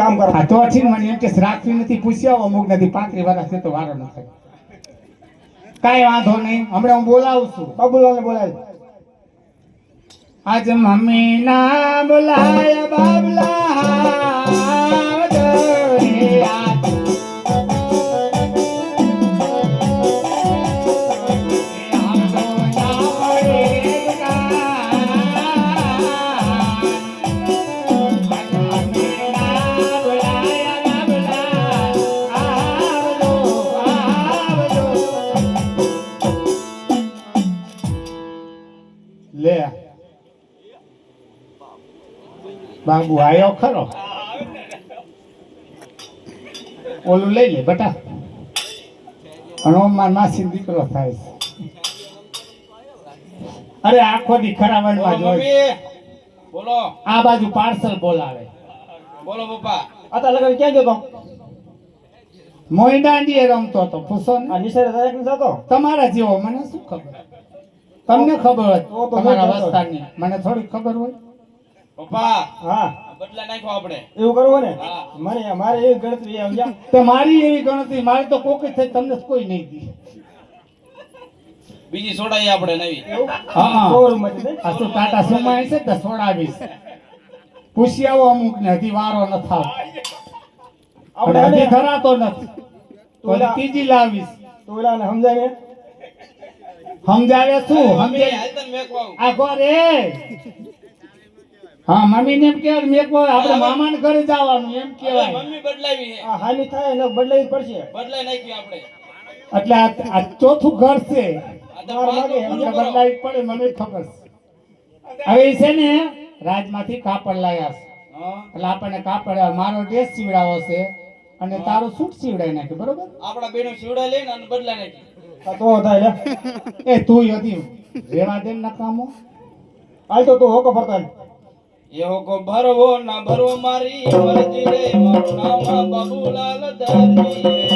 કામ કરો. આ તો છે મને એમ કે રાખવી નથી પૂછ્યા અમુક નથી. પાંત્રી વર્ષ છે તો વારો ન કાંઈ વાંધો નહીં. હમણાં હું બોલાવું છું. બાબુલાલ ને બોલાય આજ મમ્મી ના બોલાય બાબલા લે બાબુ આયો ખરો ઓલું લઈ લે બટા હનુમાન માસી દીકરો થાય છે અરે આખો દી ખરાબ બોલો આ બાજુ પાર્સલ બોલાવે બોલો પપ્પા અત્યારે લગન ક્યાં ગયો તો એ રમતો હતો પૂછો ને આ નિશાળે દાદા તમારા જેવો મને શું ખબર તમને ખબર હોય? તમારા જતો. મને થોડી ખબર હોય? પપ્પા હા. બદલા નાખો આપણે. એવું કરવું ને? મને મારે એવી ગણતરી તો મારી એવી ગણતરી મારે તો કોક થઈ તમને કોઈ નહીં દી. બીજી સોડાઈ આપણે નવી. હા. આ તો ટાટા સુમાય છે તો સોડાવીશ. પૂછી આવો અમુક ને હજી વારો ન થાવ. આપણે હજી ધરાતો નથી. તો ત્રીજી લાવીશ. તો ઓલાને સમજાય ને? સમજાવે શું? સમજે આખો કોરે હા મમ્મી ને એમ કેવાય મેં કોઈ મામા ને ઘરે જવાનું એમ કેવાય મમ્મી બદલાવી આ હાલી થાય એટલે બદલાવી પડશે. બદલાઈ નાખી આપણે. એટલે આ ચોથું ઘર છે. બદલાવી પડે મને ખબર છે. હવે છે ને રાજમાંથી કાપડ લાવ્યા છે. એટલે આપણને કાપડ મારો ડ્રેસ સીવડાવો છે અને તારું સૂટ સીવડાવી નાખે બરોબર? આપણા બેનો સીવડાવી લઈને અને બદલાઈ નાખી આ તો એ તું હતી. રેવા દે નકામો. હાલ તો તું હોકો કો ભરવો ના ભરવો મારી. મરજી રે, મારું નામ બાબુલાલ દરજી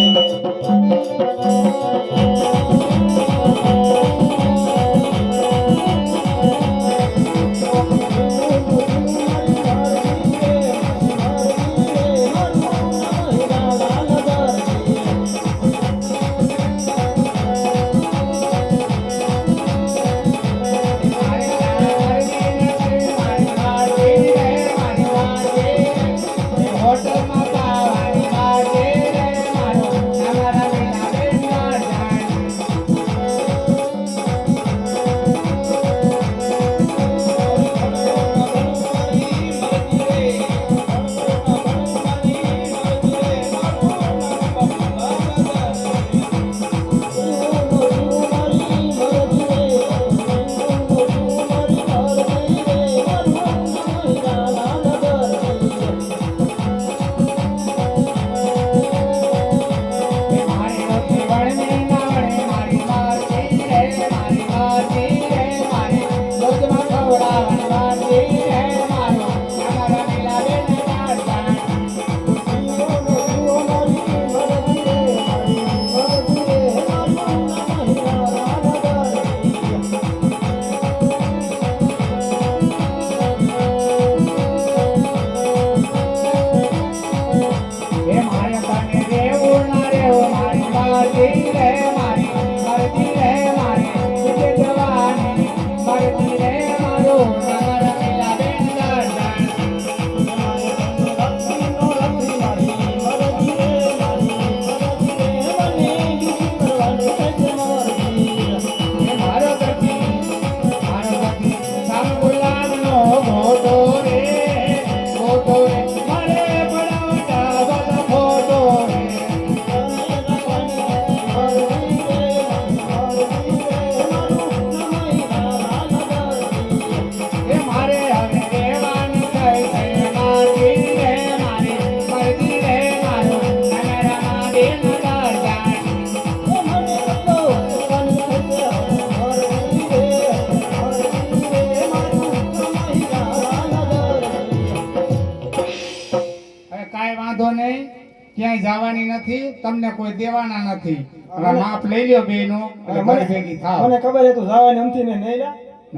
જવાની નથી તમને કોઈ દેવાના નથી. હવે માપ લઈ લ્યો બેનો એટલે ઘરે ભેગી થાવ. મને ખબર છે તું જવાની અમથી ને નહીં લા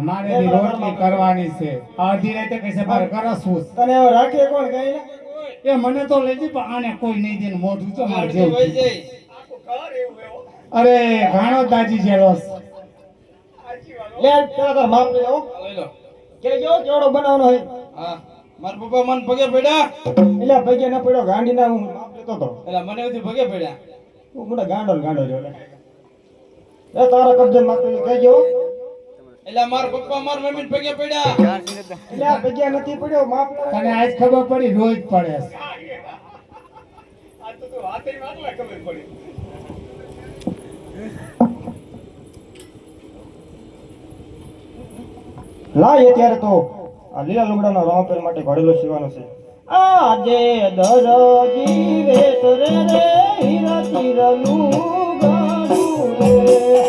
મારે બી રોટલી કરવાની છે. અડધી રાતે કઈ મારે કરસવું. તને હવે રાખે કોણ કઈ લા એ મને તો લેજી પણ આને કોઈ નહીં દે મોઢું તો મારે જેવું જાય. અરે ઘાણો દાજી જેલો. લે પેલા તાર માપ લે હો કે જો કેવડો બનાવવાનો હે હા. મારા પપ્પા મન પગે પડ્યા. એટલે પગે ન પડ્યો ગાંડી ના હું લેતો તો. એટલે મને એથી પગે પડ્યા. હું મને ગાંડો ગાંડો રહ્યો એ તારા કબજે માપ કહેજો એટલે મારા પપ્પા મારા મમ્મી પગે પડ્યા. એટલે આ નથી પડ્યો માપ તને આજ ખબર પડી રોજ પડે છે. લાય ત્યારે તો. આ લીલા લુગડાનો રામપેર માટે ઘડેલો સીવાનો છે. આજે દર જીવે રે હીરા તીરનું ગાડું રે.